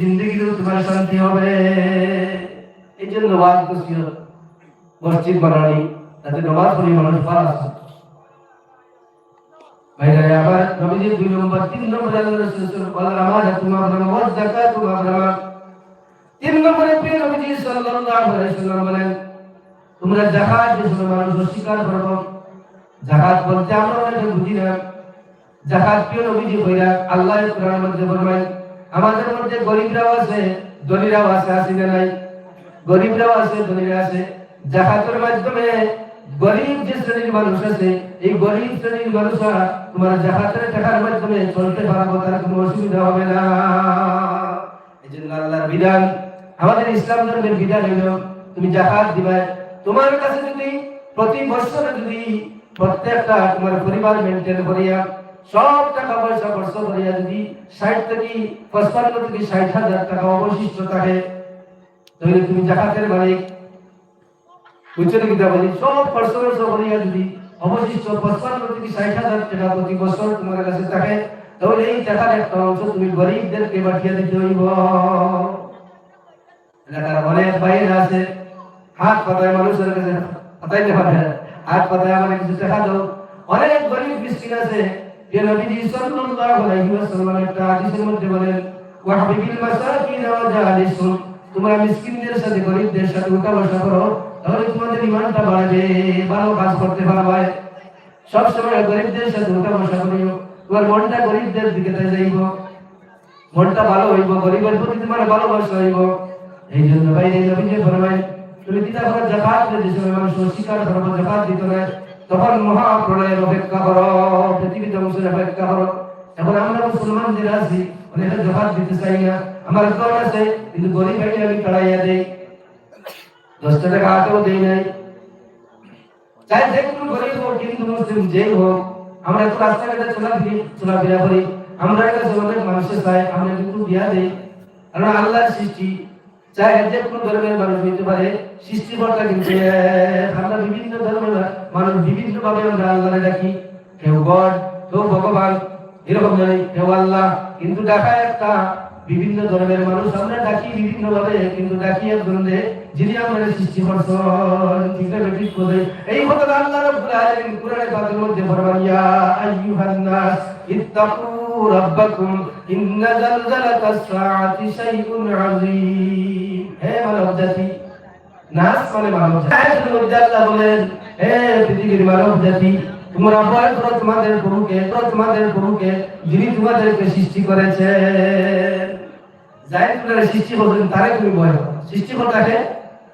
জিন্দগিতেও তোমার শান্তি হবে। এই জন্য ওয়াজ করছি মসজিদ বানানি, তাতে নমাজ পড়ি মানুষ পারা ভাইরা, আবার নবীজি দুই নম্বর, তিন নম্বর আল্লাহ রাসূল বলেন আমার তোমার নাম ওয়াজ যাকাত, তোমার নাম তিন নম্বরে প্রিয় নবীজি সাল্লাল্লাহু আলাইহি সাল্লাম বলেন, তোমরা যাকাত মধ্যে ফরমায় আমাদের মধ্যে গরিবরাও আছে, ধনীরাও আছে না নাই? গরিবরাও আছে, ধনীরা আছে। জাকাতের মাধ্যমে গরিব যে শ্রেণির মানুষ আছে, এই গরিব শ্রেণির মানুষরা তোমার জাকাতের টাকার মাধ্যমে চলতে পারব তার কোনো অসুবিধা হবে না। এই জন্য আল্লাহর বিধান, আমাদের ইসলাম ধর্মের বিধান হলো, তুমি জাকাত দিবে। তোমার কাছে যদি প্রতি বছর যদি প্রত্যেকটা তোমার পরিবার মেনটেন করিয়া সব টাকা পয়সা খরচ করিয়া যদি ষাট থেকে পঁচপান্ন থেকে ষাট হাজার টাকা অবশিষ্ট থাকে, তাহলে তুমি জাকাতের মালিক। উচ্চতে গীতা বলি সব খরচ খরচ করিয়া যদি অবশিষ্ট পঁচপান্ন থেকে ষাট হাজার টাকা প্রতি বছর তোমার কাছে থাকে, তাহলে এই টাকার একটা অংশ তুমি গরিবদেরকে পাঠিয়ে দিতে হইব। এলাকার অনেক বাইরে আছে, হাত পাতায় মানুষের কাছে পাতাইতে পারে হাত পাতায় আমার কিছু টাকা দাও। অনেক গরিব মিসকিন আছে যে নবীজি সাল্লাল্লাহু আলাইহি ওয়াসাল্লাম একটা হাদিসের মধ্যে বলেন মাসাকিন ওয়া জালিসুন। তোমরা মিসকিনদের সাথে সাথে করো, তাহলে তোমাদের বাড়বে ভালো কাজ করতে পারবে। সব সময় সাথে তোমার মনটা গরিবদের দিকে যাইব। মনটা ভালো হইব, গরিবের প্রতি তোমার ভালোবাসা হইব। এই জন্য ভাই এই নবীজি ফরমায়, তুমি জাকাত যে সময় মানুষ জাকাত দিত না তখন মহাপ্রলয়ের অপেক্ষা করো পৃথিবী ধ্বংসের অপেক্ষা করো। এখন আমরা মুসলমানদের আছি, অনেকে জাকাত দিতে চাই না। আমার দল আছে, কিন্তু গরিব ভাইকে আমি তাড়াইয়া দেই। দশটা টাকা হাতেও দেই নাই। চাই যে কোনো গরিব হোক, কিন্তু মুসলিম যেই হোক। আমরা তো রাস্তাঘাটে চলাফিরি চলাফেরা করি। আমরা কাছে অনেক মানুষের চাই আমরা কিন্তু দিয়া দেই। কারণ আল্লাহর সৃষ্টি চাই যে কোনো ধর্মের মানুষ হইতে পারে, সৃষ্টিকর্তা কিন্তু। আমরা বিভিন্ন ধর্মের মানুষ বিভিন্ন ভাবে আমরা আল্লাহরে ডাকি কেউ গড, কেউ ভগবান, এরকম নয়, কেউ আল্লাহ কিন্তু ডাকা একটা বিভিন্ন ধরনের মানুষ আমরা ডাকি বিভিন্ন ভাবে কিন্তু ডাকি এক একজনকে যিনি আমাদের সৃষ্টি করছেন। ঠিক না ঠিক করে এই কথা আল্লাহ রাব্বুল আলামিন কোরআনে পাকের মধ্যে ফরমান ইয়া আইয়ুহান নাস, ইত্তাকু রাব্বাকুম, ইন্না জালজালাতাস সাআতি শাইউন আযীম। হে মানব জাতি, নাস মানে মানব জাতি। আল্লাহ বলেন, হে পৃথিবীর মানব জাতি, তোমরা ভয় করো তোমাদের প্রভুকে তোমাদের প্রভুকে যিনি তোমাদেরকে সৃষ্টি করেছেন। যাই তোমাদের সৃষ্টি করছেন তারে তুমি ভয় করো সৃষ্টিকর্তাকে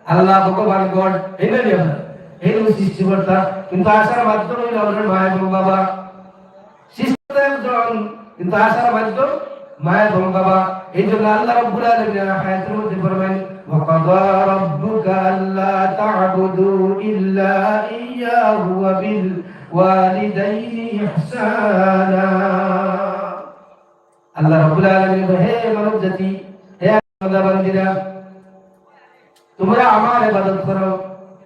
আল্লাহ ভগবান গড এই নয় আমরা এই হলো সৃষ্টিকর্তা কিন্তু আসার মাধ্যম হইল আমাদের মা এবং বাবা সৃষ্টিকর্তা একজন কিন্তু আসার মাধ্যম মা এবং বাবা এই জন্য আল্লাহ রব্বুল আলামিন আয়াতের মধ্যে ফরমান وقضى ربك ألا تعبدوا إلا إياه وبالوالدين إحسانا আল্লাহ রাব্বুল আলামিন হে মানব জাতি হে বান্দা তোমরা আমার ইবাদত করো,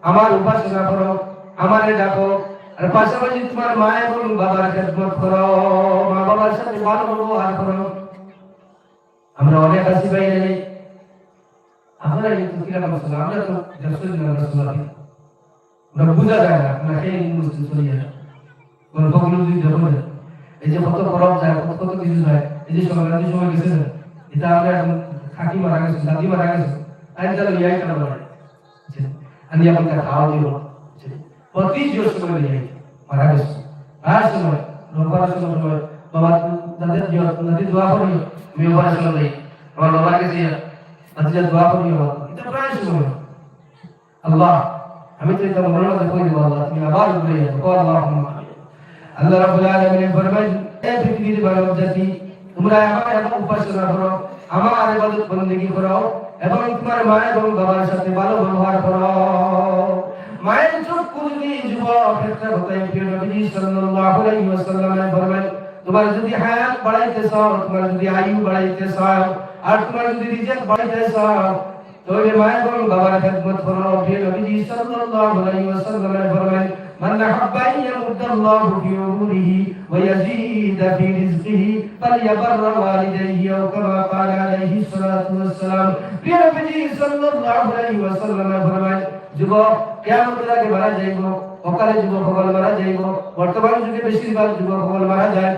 আমার উপাসনা করো, আমারে ডাকো, আর পাশাপাশি তোমার মা এবং বাবার খেদমত করো, মা বাবার সাথে ভালো ব্যবহার করো। আমরা অনেক আছি বাইরে আমরা কিন্তু কীরকম আসলে আমরা তো রাসূল রাসূল আমরা বুঝা যায় না, আমরা সেই মুসলিম চলে যায় কোন ভগবান যদি যখন এই যে কত পরব যায়, কত কিছু যায়, এই যে সময় সময় গেছে, এটা আমরা এখন কাকি মারা গেছে দাদি মারা গেছে আইন তারা লিয়াই কেন বলে আমি আপনাকে খাওয়া দিব প্রতি জোর সময় লিয়াই মারা গেছে আর সময় রোববার সময় সময় বাবা দাদের জিয়া দাদি দোয়া করি আমি ওবার সময় নেই আমার বাবার কাছে দাদিরা দোয়া করি এটা প্রায় সময় আল্লাহ আমি তো এটা মনে মধ্যে কই দিব আল্লাহ তুমি আবার বলে যাও আল্লাহ আল্লাহ রাব্বুল আলামিন ফরমান হে পৃথিবীর মানব জাতি তোমরা আমার এবং উপাসনা করো আমার ইবাদত বন্দেগি করো? এবং তোমার মা এবং বাবার সাথে ভালো ব্যবহার করো। মায়ের চক্ষু যদি যুবক একটা কথা প্রিয় নবী সাল্লাল্লাহু আলাইহি ওয়াসাল্লাম ফরমান তোমার যদি হায়াত বাড়াইতে চাও, তোমার যদি আয়ু বাড়াইতে চাও, আর তোমার যদি রিজিক বাড়াইতে চাও, তাহলে মা এবং বাবার খেদমত করো। প্রিয় নবী সাল্লাল্লাহু আলাইহি ওয়াসাল্লাম ফরমান من أحب أن يمد الله في عمره ويزيد في رزقه فليبر والديه أو كما قال عليه الصلاة والسلام প্রিয় নবীজি সাল্লাল্লাহু আলাইহি ওয়াসাল্লাম ফরমায় যুবক কিয়ামতের আগে মারা যাইব অকালে যুবক সকল মারা যাইব বর্তমান যুগে বেশিরভাগ যুবক সকল মারা যায়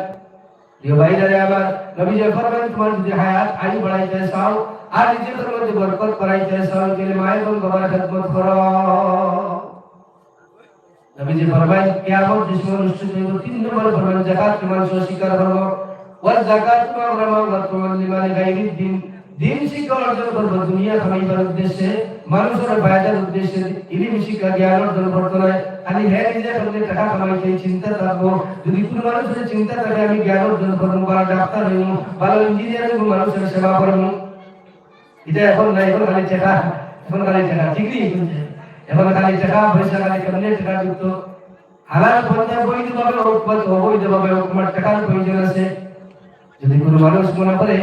প্রিয় ভাইরা আমার নবী যে ফরমান তোমার যদি হায়াত আয়ু বাড়াইতে চাও আর নিজেদের মধ্যে বরকত করাইতে চাও তাহলে মায়ের এবং বাবার খেদমত করো নবী যে ফরমান কিয়ামত সময় অনুষ্ঠিত হইব তিন নম্বর ফরমান যাকাত কে মানুষ অস্বীকার করব? ওয়া যাকাত মাগরামা ওয়া তুমান লিমান গায়রিদ দিন। দিন শিক্ষা অর্জন করব দুনিয়া খামাইবার উদ্দেশ্যে, মানুষের ফায়দার উদ্দেশ্যে, ইলিম শিক্ষা, জ্ঞান অর্জন করতে নয়। খালি হ্যাঁ নিজে করলে টাকা কামাইতে চিন্তা থাকব। যদি কোনো মানুষের চিন্তা থাকে, আমি জ্ঞান অর্জন করব, ভালো ডাক্তার হইব ভালো ইঞ্জিনিয়ার হইব মানুষের সেবা করব। এটা এখন না, এখন খালি টাকা এখন খালি টাকা বলছে এখন খালি টাকা পয়সা খালি কেমনে টাকা যুক্ত। হালাল পন্থা বৈধভাবে হোক অবৈধভাবে হোক আমার টাকার প্রয়োজন আছে। যদি কোনো মানুষ মনে করে,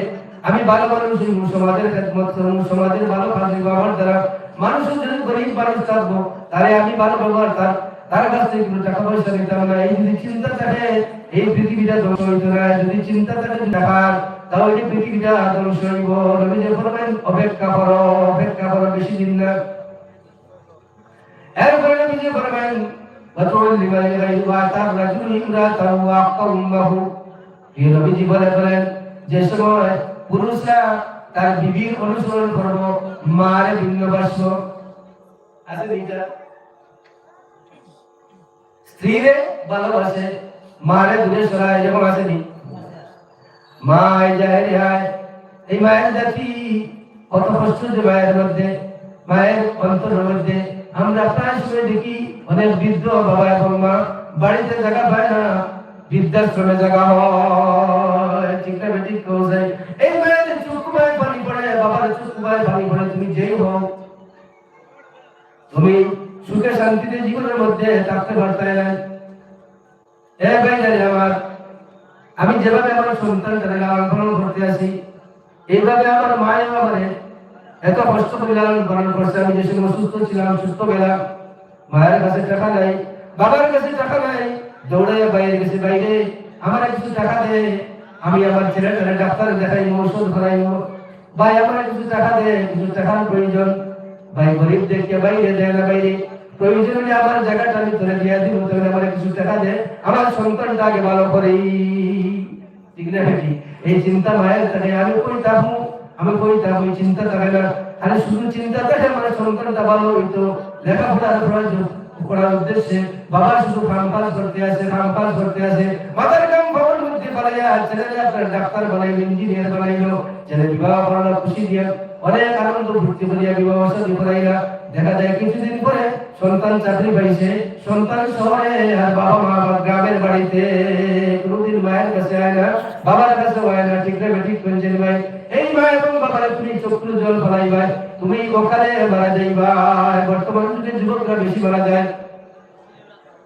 আমি ভালো মানুষ সমাজের খেদমত করব সমাজের ভালো কাজ আমার দ্বারা মানুষের যদি গরিব মানুষ থাকব তাহলে আমি ভালো ব্যবহার তার তার কাছ থেকে কোনো টাকা পয়সা নিতাম না। এই যদি চিন্তা থাকে, এই পৃথিবীটা ধ্বংস হইতো না যদি চিন্তা থাকে টাকার তাহলে এই পৃথিবীটা ধ্বংস হইব। নবী যে অপেক্ষা করো অপেক্ষা করো, বেশি দিন না। এরপরে নবীজি বলবেন ফাতুল লিমানি গায়ু ওয়া তার রাজুল ইমরাতাহু ওয়া এই নবীজি বলে বলেন যে সময় পুরুষরা তার বিবির অনুসরণ করব মার ভিন্ন বাস্য আছে দুইটা স্ত্রীরে ভালোবাসে মারে দূরে সরায় যেমন আসেনি মায় যায় রেহায় এই মায়ের জাতি কত কষ্ট যে মায়ের মধ্যে, মায়ের অন্তরের মধ্যে। তুমি যেই হও। তুমি সুখে শান্তিতে জীবনের মধ্যে থাকতে পারতে। আমার, আমি যেভাবে আমার সন্তানটাকে লালন পালন করতে আসি, এইভাবে আমার মায়ের আমারে এত কষ্ট করে লালন পালন করছে, আমি যে সময় সুস্থ ছিলাম, সুস্থ গেলাম মায়ের কাছে টাকা নাই, বাবার কাছে টাকা নাই, দৌড়াইয়া বাইরে গেছে, বাইরে। আমার কিছু টাকা দে, আমি আমার ছেলেটারে ডাক্তার দেখাই ঔষধ করাইব ভাই, আমার কিছু টাকা দে, কিছু টাকার প্রয়োজন। ভাই, গরিব দেখে বাইরে দেয় না, বাইরে। প্রয়োজন হলে আমার জায়গাটা আমি তোরে দিয়ে দিব তোরে আমার কিছু টাকা দে। আমার সন্তানটা আগে ভালো করে ঠিক না এই চিন্তা মায়ের থাকে আমি কই থাকব? আমি কই থাকব এই চিন্তা থাকে না আরে শুধু চিন্তা থাকে মানে সন্তানটা ভালো হইতো। লেখাপড়ার প্রয়োজন করার উদ্দেশ্যে বাবা শুধু কাম পাস করতে আসে কাম পাস করতে আসে মাথার কাম দেখা যায় কিছুদিন পরে সন্তান চাকরি পাইছে। সন্তান শহরে বাবা মা গ্রামের বাড়িতে। কোনোদিন মায়ের কাছে আয় না, বাবার কাছে আয় না, ঠিক না, ঠিক করছেন ভাই। এই মা এবং বাবার তুমি চক্ষু জল ফলাই ভাই তুমি ওখানে মারা যাইবা। বর্তমান যুগে যুবকরা বেশি মারা যায়।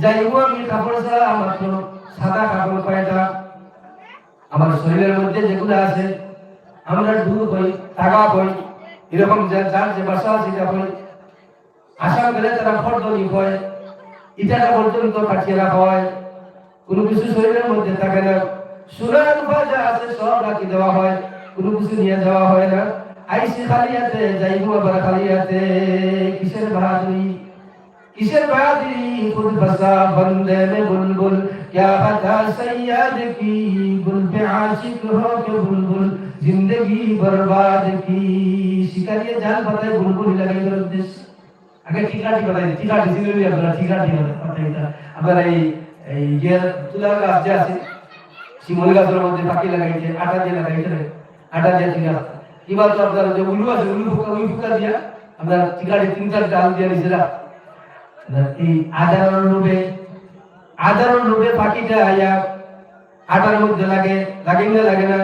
যাইব আমি কাপড় ছাড়া মাত্র সাদা কাপড় আমার শরীরের মধ্যে যেগুলো আছে, আমরা হই টাকা হই, এরকম যার যে বাসা আছে গেলে তারা ফর্দনি হয় পর্যন্ত রাখা হয়। কোনো কিছু শরীরের মধ্যে থাকে না। সুরান যা আছে, সব রাখি দেওয়া হয়। কোনো কিছু নিয়ে যাওয়া হয় না। আইসি খালিয়াতে যাইবো আবার খালিয়াতে কিসের বাহাদুরি किसर बादी खुद बसा बंदे में बुलबुल क्या बता सैयद की गुल पे आशिक हो के बुलबुल जिंदगी बर्बाद की शिकारिया जान पता है बुलबुल लगे मेरे उद्देश्य আগে ঠিকাটি বানাই ঠিকাটি ছিল আপনারা ঠিকাটি বানাই আপনারা এই এই যে তুলার গাছ যে আছে শিমল গাছের মধ্যে পাখি লাগাইছে আটা দিয়ে লাগাইছে না আটা দিয়ে ঠিক আছে এবার তো আপনার যে উলু আছে উলু ফুকা উলু ফুকা দিয়া আপনার ঠিকাটি তিন চার ডাল দিয়ে নিছে এই আদারণ রূপে আদারণ রূপে পাখিটা আয়া আটার মধ্যে লাগে লাগে না লাগে না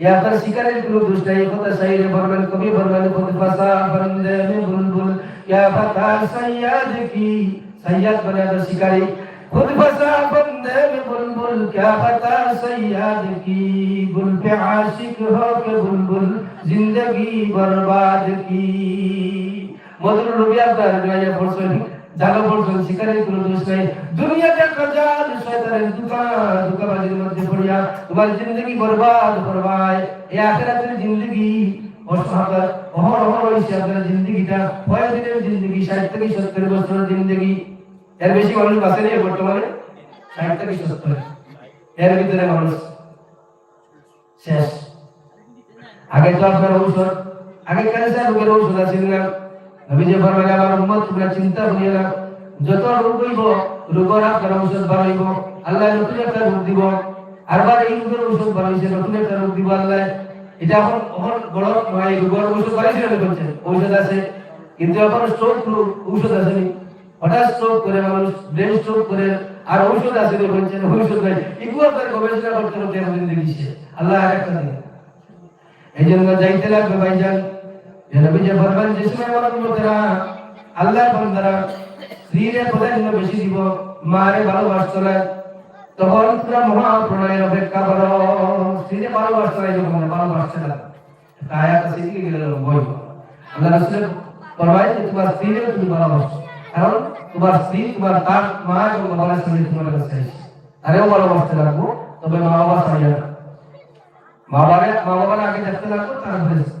ইয়া আপনার শিকারের কোনো দোষ নাই কথা সাইরে ফরমান কবি ফরমান খুদ ফাসা ফরন্দে মে বুলবুল ইয়া ফাতা সাইয়াদ কি সাইয়াদ বনে তো শিকারি खुद फसा बंदे में बुलबुल क्या पता सैयाद की गुल पे आशिक हो के बुलबुल जिंदगी बर्बाद की মধুর রুবিয়া তার গায়ে পড়ছেন জাগা পড়ছেন শিকারের কোনো দোষ নাই। দুনিয়াতে কাজাল শয়তানের দুকা দুকাবাজির মধ্যে পড়িয়া তোমার জিন্দগি বরবাদ করবায়। এই আখিরাতের জিন্দগি অসহায় অহর অহর হইছে আপনার জিন্দগিটা। কয় দিনের জিন্দগি, ষাট থেকে সত্তর বছরের জিন্দগি। এর বেশি মানুষ বাঁচে নেই বর্তমানে? ষাট থেকে সত্তর। এর ভিতরে মানুষ শেষ। আগে তো আপনার ঔষধ আগে ক্যান্সার রোগের ঔষধ আছে না যে বলবেন আমার উম্মত, তোমরা চিন্তা করিও না যত রোগ হইব, রোগের আপনার ঔষধ বাড়াইব। আল্লাহ নতুন একটা রোগ দিব। আরবার এই রোগের ঔষধ বাড়াইছে, নতুন একটা রোগ দিব আল্লাহ। এটা এখন এখন বড় রোগের ঔষধ বাড়াইছে না বলছে। ঔষধ আছে। কিন্তু এখন স্ট্রোক ঔষধ আছে নি? হঠাৎ স্ট্রোক করে, মানুষ ব্রেন স্ট্রোক করে, আর ঔষধ আছে নি বলছেন ঔষধ নাই। এগুলো তার গবেষণা করতে দেখিছে। আল্লাহ আর একটা এই জন্য যাইতে লাগবে ভাইজান। যে নবী যে ফরমান যে সময় বেশি দিব, মারে ভালোবাসতো না তখন পুরা মহা প্রণয়ের অপেক্ষা করো। স্ত্রীরে ভালোবাসতো না যখন ভালোবাসছে না। তোমার স্ত্রীরে তুমি ভালোবাসো। কারণ তোমার স্ত্রী তোমার তার মা এবং বাবার তোমার তবে মা বাবা না মা বাবা বাবার আগে দেখতে লাগবো তারপরে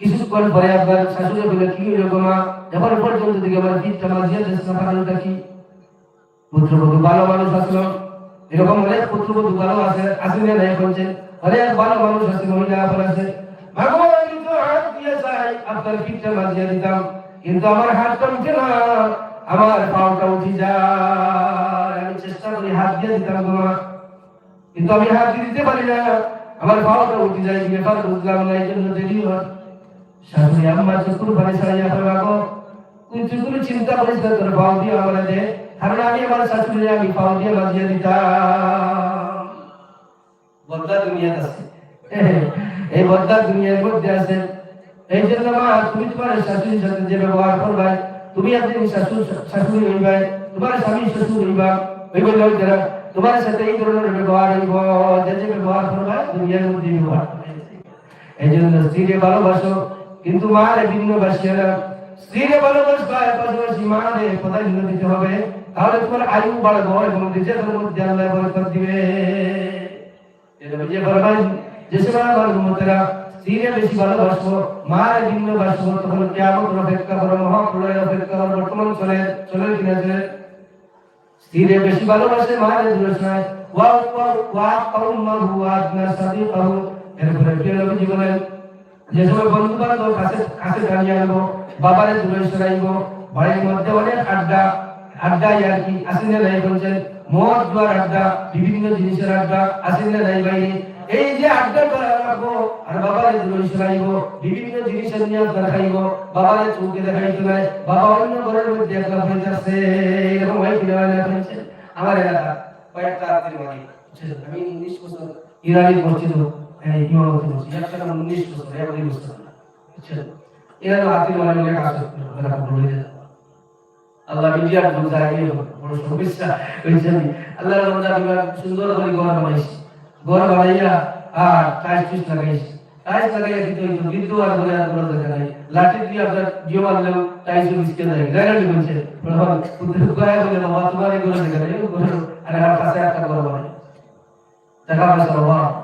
কিছুক্ষণ পরে একবার শাশুড়ি বলে কি হইল মা? যখন পর্যন্ত দিকে আমার পিঠটা মাঝিয়া কারণটা কি? পুত্রবধূ ভালো মানুষ আসলো। এরকম অনেক পুত্রবধূ ভালো আছে আসেন না বলছেন অনেক ভালো মানুষ আছে মহিলা আপন আছে। মাগো আমি হাত দিয়ে যাই আপনার পিঠটা মাঝিয়া দিতাম। কিন্তু আমার হাতটা উঠে না, আমার পাওটা উঠে যায়। আমি চেষ্টা করি হাত দিয়ে দিতাম মা। কিন্তু আমি হাত দিতে পারি না, আমার পাওটা উঠে যায় ব্যাপার বুঝলাম না এই জন্য দেরি হয়। চিন্তা করিস না দিয়ে আমরা দে কারণ আমি আমার শাশুড়ি আমি পাও দিয়ে বাজিয়ে দিতাম। বদলা দুনিয়াতে আছে। এই বদলা দুনিয়ার মধ্যে আছে। এই জন্য মা, তুমি তোমার শাশুড়ির সাথে যে ব্যবহার করবে, তুমি একদিন শাশুড় শাশুড়ি হইবে, তোমার স্বামী শ্বশুর হইবা, হইবে লোকেরা তোমার সাথে এই ধরনের ব্যবহার হইব, যে যে ব্যবহার করবে, দুনিয়ার মধ্যে ব্যবহার এই জন্য স্ত্রীকে ভালোবাসো। কিন্তু মারে ভিন্ন বাসিয়ে না স্ত্রীকে ভালোবাসবা পাশাপাশি মারে প্রাধান্য দিতে হবে। তাহলে তোমার আয়ু বাড়বে এবং নিজের মধ্যে আল্লাহ বরকত দিবে। এটা যে বরবাদ যে সময় আমার উম্মতেরা স্ত্রীকে বেশি ভালোবাসবো, মারে ভিন্ন বাসবো তখন কেমন অপেক্ষা করো, মহাপ্রলয়ের অপেক্ষা করো, বর্তমান চলে চলে কিনা চলে স্ত্রীরে বেশি ভালোবাসে মারে দূরে শোনায় ওয়া ওয়া ওয়া কাউমাহু আদনা সাদিকাহু এরপরে প্রিয় নবীজি বলেন যে সময় বন্ধু কাছে কাছে দাঁড়িয়ে আনব, বাবারে দূরে মধ্যে অনেক আড্ডা আড্ডা আর কি আসেন বলছেন, মদ আড্ডা, বিভিন্ন জিনিসের আড্ডা আসেন বাইরে। এই যে আড্ডা রাখব আর বাবারে দূরে বিভিন্ন জিনিসের নিয়ে বাবারে দেখাইতে নাই, বাবা অন্য ঘরের মধ্যে একলা হয়ে যাচ্ছে, এরকম হয়েছে? আমার এলাকা কয়েকটা রাতের বাড়ি আমি উনিশ বছর ইরানি এই ইমামতি করছি একটা উনিশ বছর এগারো বছর বুঝছেন? এরা তো হাতির মানে মিলে কাজ করতে আল্লাহ মিডিয়ার বন্ধা আগে বড় সমস্যা হয়েছে আল্লাহ বিবাহ সুন্দর দেখা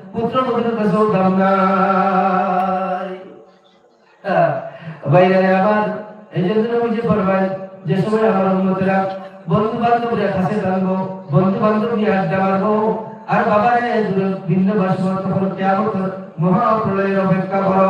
পুত্র পুত্রের কাছেও দাম নাই। হ্যাঁ, বাইরে আবার এই জন্য বুঝে পড়বেন যে সময় আমার উন্নতরা বন্ধু বান্ধবরা কাছে টানবো বন্ধু বান্ধব নিয়ে আড্ডা মারবো, আর মহাপ্রলয়ের অপেক্ষা করো।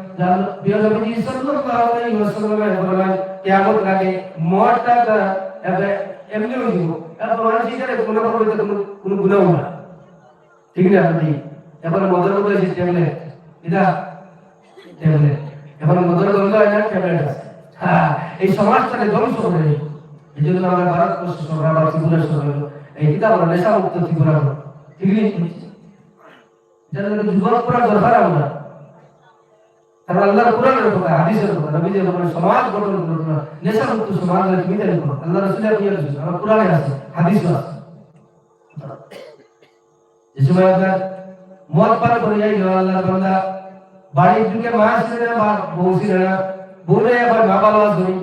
নবী সাল্লাল্লাহু আলাইহি ওয়াসাল্লাম ফরমান কিয়ামত লাগে মদটা এবে এমনি দিব এখন মানুষ এখানে কোনো করবে তো কোনো গুনাহ না ঠিক না, আপনি? এখন মদের মধ্যে যে ট্যাবলেট এটা ট্যাবলেট এখন মদের গন্ধ হয় না হ্যাঁ করে নেই যুবক করা দরকার আমরা। তারা আল্লাহর কোরআনের কথা হাদিসের কথা নবী যে বলেন সমাজ গঠন করুন নেশা মুক্ত সমাজ তুমি জানি করো আল্লাহ রাসূলের কি আছে আমার কোরআনে আছে হাদিসে আছে। যে সময় আপনার মদ পান করে যাই আল্লাহর বান্দা, বাড়ির ঢুকে মা ছিল না, বা বউ ছিল না বলে আবার বাবা ধরি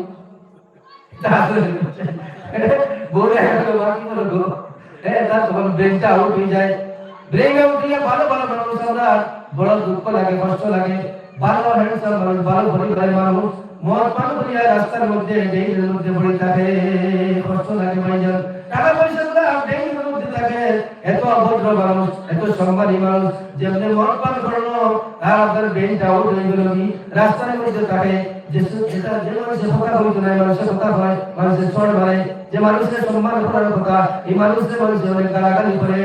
বলে মা কি বলো গো এ, তার তখন ব্রেনটা আউট হয়ে যায়। ব্রেন আউট হয়ে ভালো ভালো মানুষ আমরা বড় দুঃখ লাগে, কষ্ট লাগে। ভালো হ্যান্ডসাম মানুষ ভালো পরিবারের মানুষ মদ পান করিয়া রাস্তার মধ্যে, ডেইনের মধ্যে পড়ে থাকে। কষ্ট লাগে ভাইজান। টাকা পয়সা গুলো মধ্যে থাকে এত অভদ্র মানুষ, এত সম্মানী মানুষ, যেমনি মদ পান করল, আর আপনার ব্রেনটা আউট হয়ে গেল কি? রাস্তার মধ্যে থাকে যে যেটা যে মানুষের কথা বলতো না মানুষের কথা হয়, মানুষের চড় মারে যে মানুষের সম্মান করার কথা, এই মানুষের মানুষের অনেক গালাগালি করে,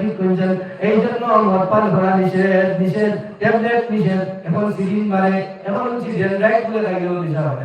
ঠিক করেছেন। এই জন্য মদ পান করা নিষেধ নিষেধ ট্যাবলেট নিষেধ এখন সিরিন মারে এখন হচ্ছে ডেনড্রাইট বলে লাগলেও নিশা হবে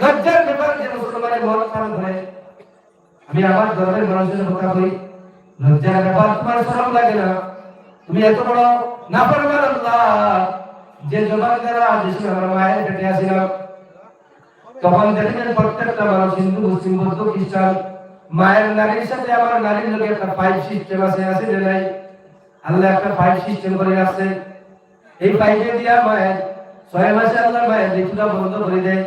লজ্জার ব্যাপার যে মুসলমানের মদ পান করে আমি আমার ধর্মের মানুষের কথা বলি লজ্জার ব্যাপার, তোমার শরম লাগে না। তুমি এত বড় নাফরমান আল্লাহ, যে জবান দ্বারা সময় আমার মায়ের পেটে আসিলাম। তখন দেখলেন প্রত্যেকটা মানুষ হিন্দু, মুসলিম, বৌদ্ধ, খ্রিস্টান, মায়ের নারীর সাথে আমার নারীর লোকের একটা পাইপ সিস্টেম আছে আছে যে নাই? আল্লাহ একটা পাইপ সিস্টেম করে আসছে। এই পাইপে দিয়া মায়ের, ছয় মাসে আল্লাহ মায়ের ঋতুটা বন্ধ করে দেয়।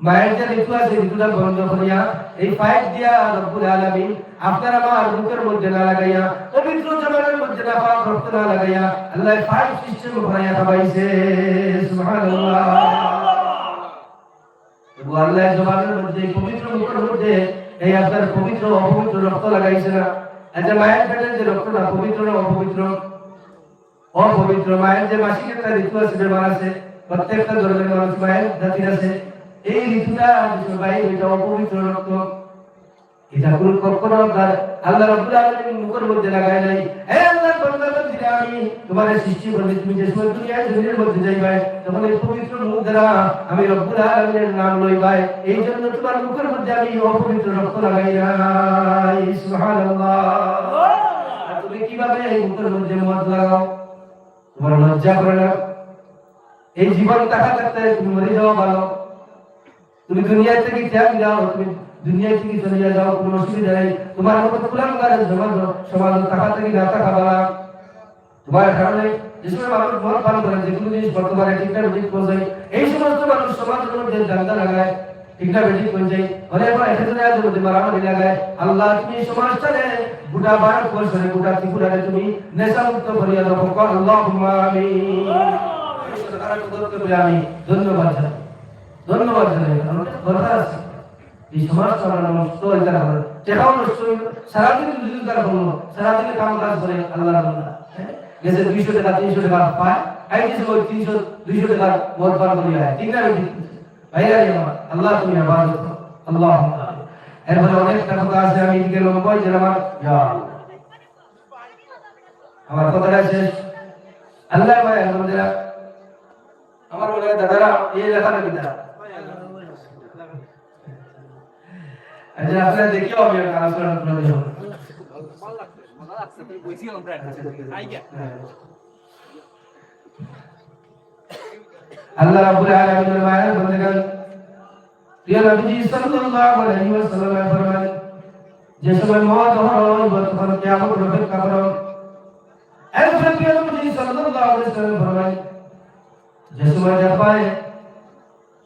মায়ের ঋতু আছে ঋতুটা বন্ধ করিয়া এই পাইপ দিয়া রব্বুল আলামিন আপনার আমার বুকের মধ্যে না লাগাইয়া, পবিত্র জমানের মধ্যে না লাগাইয়া আল্লাহ পাইপ সিস্টেম মুখের এই আপনার পবিত্র অপবিত্র রক্ত লাগাইছে না। আচ্ছা মায়ের পেটের যে রক্তটা পবিত্র না অপবিত্র? অপবিত্র। মায়ের যে মাসিক একটা ঋতু আছে, বেমার আছে, প্রত্যেকটা ধর্মের মানুষ মায়ের জাতির আছে। এই ঋতুটা ভাই ওইটা অপবিত্র রক্ত। এটা কোন কখনো আল্লাহ রাব্বুল আলামিন মুখের মধ্যে লাগায় নাই। আমি তোমার তুমি মধ্যে এই আমি এই জন্য তোমার মুখের মধ্যে আমি লাগাই তুমি লজ্জা করে না। এই জীবন টাকা থাকতে তুমি মরে যাওয়া ভালো। তুমি দুনিয়া থেকে ত্যাগ যাও তুমি দুনিয়া থেকে চলে যাও, কোনো অসুবিধা নেই। তোমার মতো কুলাঙ্গারের সমাজ সমাজ টাকা থেকে না থাকা বালা তোমার কারণে যে সময় মানুষ মন পালন করে যেগুলো জিনিস বর্তমানে ঠিক না ঠিক পৌঁছায় এই সমস্ত মানুষ সমাজের মধ্যে জানতে লাগায়, ঠিক না বেঠিক পৌঁছায় অনেক সময় এসে যায় মধ্যে মারামারি লাগায়। আল্লাহ, তুমি সমাজটারে গোটা ভারত বর্ষে গোটা ত্রিপুরারে তুমি নেশা মুক্ত করিয়া দেবো আল্লাহ আমি, ধন্যবাদ ধন্যবাদ জানাই, আমার কথা আছে। এই সমাজ চালানো হয়ে যারা হবে টেকাও নষ্ট হয়ে গেল। সারাদিন দুদিন তারা হলো সারাদিন কাম কাজ করে আল্লাহ গেছে দুইশো টাকা, তিনশো টাকা পায় ওই তিনশো, দুইশো টাকা হয় আল্লাহ তুমি আল্লাহ আমার কথাটা আল্লাহ আমার বলে, দাদারা, এই কিনা আচ্ছা আপনারা দেখিও আমি আলোচনা করে দেব আল্লাহ রাব্বুল আলামিনের মায়ের বন্দেগান প্রিয় নবীজি সাল্লাল্লাহু আলাইহি ওয়াসাল্লাম ফরমান, যে সময় মওত হবে তখন কিয়ামত হবে কাবর এরপরে প্রিয় নবীজি সাল্লাল্লাহু আলাইহি ওয়াসাল্লাম ফরমান, যে সময় দেখবায়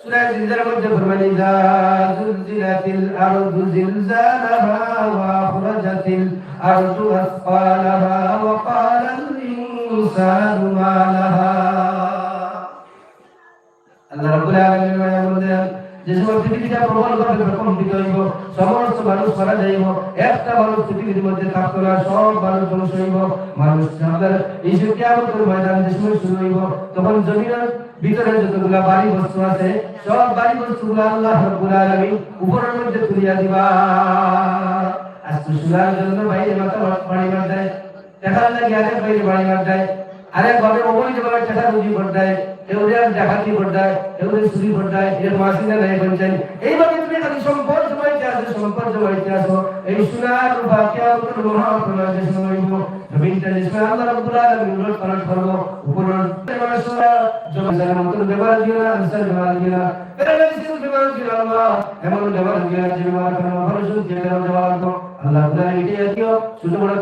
সূরা জিলজালের মধ্যে ফরমান যে মানুষ একটা মানুষ পৃথিবীর মধ্যে থাকতো মানুষ হইব। মানুষ কিয়ামতের ময়দান যে সময় তখন জমিনের ভিতরে যতগুলা বাড়ি বস্তু আছে, সব বাড়ি বস্তুগুলো আল্লাহ রাব্বুল আলামিন উপরের মধ্যে তুলিয়া দিবা। আর সুসুলার জন্য বাইরে মাথা বাড়ি মার দেয়, দেখার লাগে আরেক বাইরে বাড়ি মার দেয়। আরেক ভাবে ওপরে যে বাবা টাকা রুজি করতেয় এউরিয়ার ডাকাতি করতেয় এউরিয়ার চুরি করতেয় এর মাসিনা নাই বলছেন এইভাবে তুমি খালি সম্পদ জমাইতে আসো সম্পদ জমাইতে আসো এই সুনার বাকিয়া উত্তর মহাপ্রণা যে সময় হইব জমিনটা যে সময় আল্লাহ রাব্বুল আলামিন উলট পালট করব উপর মানুষরা জমিনের মতন ব্যবহার দিও না, আনসার ব্যবহার দিও না। প্যারালাইসিস ব্যবহার দিও আল্লাহ, এমন ব্যবহার না, যে ব্যবহার করো ভালো শুনতে ব্যবহার করো আল্লাহ তাআলা এটাই দিও শুধু বড়